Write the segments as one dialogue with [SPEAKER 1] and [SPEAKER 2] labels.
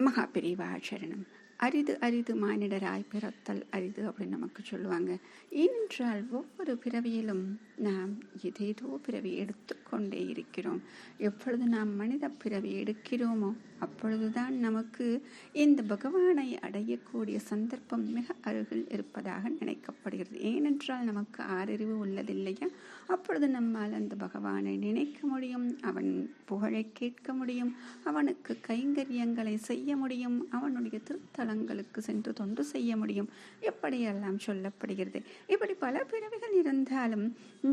[SPEAKER 1] மகா பெரிவாச்சரணம் அரிது அரிது மானிடராய் பிறத்தல் அரிது அப்படின்னு நமக்கு சொல்லுவாங்க. ஏனென்றால் ஒவ்வொரு பிறவியிலும் நாம் ஏதேதோ பிறவி எடுத்து கொண்டே இருக்கிறோம். எப்பொழுது நாம் மனித பிறவி எடுக்கிறோமோ அப்பொழுதுதான் நமக்கு இந்த பகவானை அடையக்கூடிய சந்தர்ப்பம் மிக அருகில் இருப்பதாக நினைக்கப்படுகிறது. ஏனென்றால் நமக்கு ஆறறிவு உள்ளதில்லையா? அப்பொழுது நம்மால் அந்த பகவானை நினைக்க முடியும் அவன் புகழை கேட்க முடியும் அவனுக்கு கைங்கரியங்களை செய்ய முடியும் அவனுடைய திருத்தலங்களுக்கு சென்று தொண்டு செய்ய முடியும். எப்படியெல்லாம் சொல்லப்படுகிறது? இப்படி பல பிறவிகள் இருந்தாலும்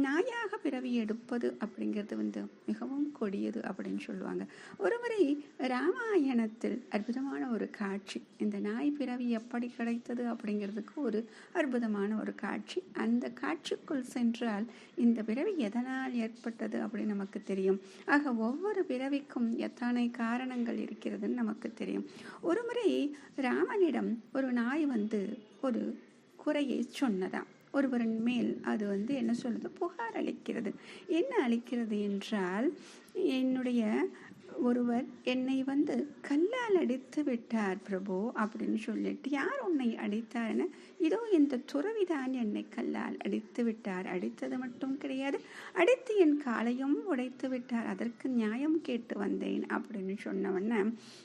[SPEAKER 1] நாயாக பிறவி எடுப்பது அப்படிங்கிறது வந்து மிகவும் கொடியது அப்படின்னு சொல்லுவாங்க. ஒருமுறை ராமாயணத்தில் அற்புதமான ஒரு காட்சி இந்த நாய் பிறவி எப்படி கிடைத்தது அப்படிங்கிறதுக்கு ஒரு அற்புதமான ஒரு காட்சி. அந்த காட்சிக்குள் சென்றால் இந்த பிறவி எதனால் ஏற்பட்டது அப்படின்னு நமக்கு தெரியும். ஆக ஒவ்வொரு பிறவிக்கும் எத்தனை காரணங்கள் இருக்கிறதுன்னு நமக்கு தெரியும். ஒருமுறை ராமனிடம் ஒரு நாய் வந்து ஒரு குறையை சொன்னதாம். ஒருவரின் மேல் அது வந்து என்ன சொல்லுது? புகார் அளிக்கிறது. என்ன அளிக்கிறது என்றால் என்னுடைய ஒருவர் என்னை வந்து கல்லால் அடித்து விட்டார் பிரபு அப்படின்னு சொல்லிட்டு யார் உன்னை அடித்தார்னு? இதோ இந்த துறவிதான் என்னை கல்லால் அடித்து விட்டார். அடித்தது மட்டும் கிடையாது அடித்து என் காலையும் உடைத்து விட்டார். அதற்கு நியாயம் கேட்டு வந்தேன் அப்படின்னு சொன்னவொன்னே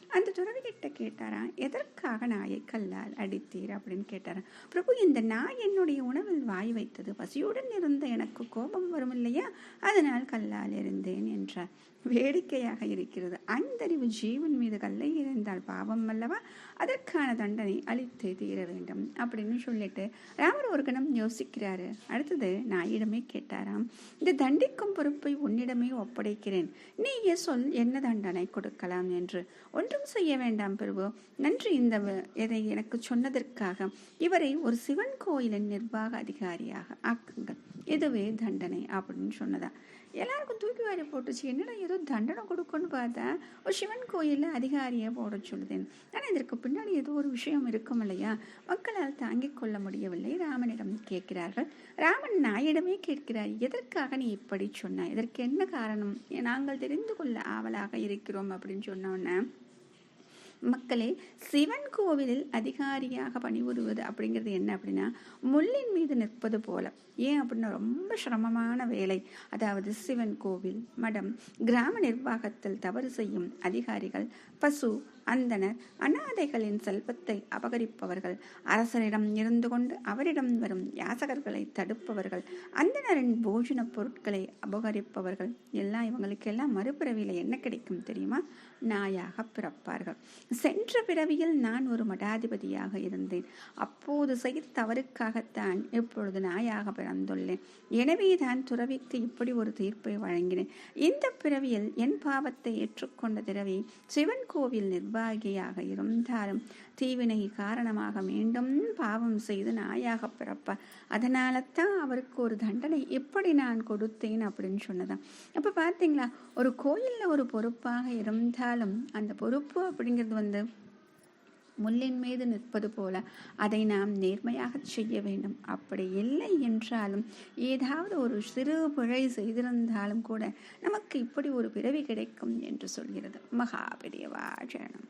[SPEAKER 1] அந்த துறவிகிட்ட கேட்டாரா எதற்காக நாயை கல்லால் அடித்தீர்? அப்படின்னு கேட்டாரா பிரபு இந்த நாய் என்னுடைய உணவில் வாய் வைத்தது. பசியுடன் இருந்த எனக்கு கோபம் வரும் இல்லையா அதனால் கல்லால் இருந்தேன் என்றார். வேடிக்கையாக இருக்கிறது அந்தறிவு ஜீவன் மீது கல்லை இருந்தால் பாவம் அல்லவா? அதற்கான தண்டனை அளித்து தீர வேண்டும். அப்படின்னு சொல்லிட்டு ராமர் ஒரு கணம் யோசிக்கிறாரு. அடுத்தது நாயிடமே கேட்டாராம். இந்த தண்டிக்கும் பொறுப்பை உன்னிடமே ஒப்படைக்கிறேன். நீயே சொல் என்ன தண்டனை கொடுக்கலாம் என்று. ஒன்றும் செய்ய வேண்டாம் பிரபு. நன்றி இந்த எதை எனக்கு சொன்னதற்காக. இவரை ஒரு சிவன் கோயிலின் நிர்வாக அதிகாரியாக ஆக்குங்கள். இதுவே தண்டனை அப்படின்னு சொன்னதா. எல்லாருக்கும் தூக்கி வாரி போட்டுச்சு. என்னடா ஏதோ தண்டனை கொடுக்குன்னு பார்த்தா ஒரு சிவன் கோயிலில் அதிகாரியை போட சொல்லுதேன். ஆனால் இதற்கு பின்னாடி ஏதோ ஒரு விஷயம் இருக்கும் இல்லையா? மக்களால் தாங்கிக் கொள்ள முடியவில்லை. ராமனிடம் கேட்கிறார்கள். ராமன் நாயிடமே கேட்கிறார். எதற்காக நீ இப்படி சொன்ன? இதற்கு என்ன காரணம்? நாங்கள் தெரிந்து கொள்ள ஆவலாக இருக்கிறோம் அப்படின்னு சொன்னோன்னே மக்களே சிவன் கோவிலில் அதிகாரியாக பணிபுரிவது அப்படிங்கிறது என்ன அப்படின்னா முள்ளின் மீது நிற்பது போல. ஏன் அப்படின்னா ரொம்ப சிரமமான வேலை. அதாவது சிவன் கோவில் மடம் கிராம நிர்வாகத்தில் தவறு செய்யும் அதிகாரிகள் பசு அந்தனர் அனாதைகளின் செல்வத்தை அபகரிப்பவர்கள் அரசரிடம் இருந்து கொண்டு அவரிடம் வரும் யாசகர்களை தடுப்பவர்கள் அந்தனரின் போஜன பொருட்களை அபகரிப்பவர்கள். எல்லாம் இவங்களுக்கெல்லாம் மறுபிறவியில் என்ன கிடைக்கும் தெரியுமா? நாயாக பிறப்பார்கள். சென்ற பிறவியில் நான் ஒரு மடாதிபதியாக இருந்தேன். அப்போது செய்த தவறுக்காகத்தான் இப்பொழுது நாயாக பிறந்துள்ளேன். எனவே தான் துறவிக்கு இப்படி ஒரு தீர்ப்பை வழங்கினேன். இந்த பிறவியில் என் பாவத்தை ஏற்றுக்கொண்ட திறவி சிவன் கோவில் நிர்வாகியாக இருந்தாலும் தீவினை காரணமாக மீண்டும் பாவம் செய்து நாயாக பிறப்பார். அதனால தான் அவருக்கு ஒரு தண்டனை எப்படி நான் கொடுத்தேன் அப்படின்னு சொன்னதான் அப்போ பார்த்தீங்களா? ஒரு கோயிலில் ஒரு பொறுப்பாக இருந்தாலும் அந்த பொறுப்பு அப்படிங்கிறது வந்து முள்ளின் மீது நிற்பது போல அதை நாம் நேர்மையாக செய்ய வேண்டும். அப்படி இல்லை என்றாலும் ஏதாவது ஒரு சிறு பிழை செய்திருந்தாலும் கூட நமக்கு இப்படி ஒரு பிறவி கிடைக்கும் என்று சொல்கிறது. மகா ஜனம்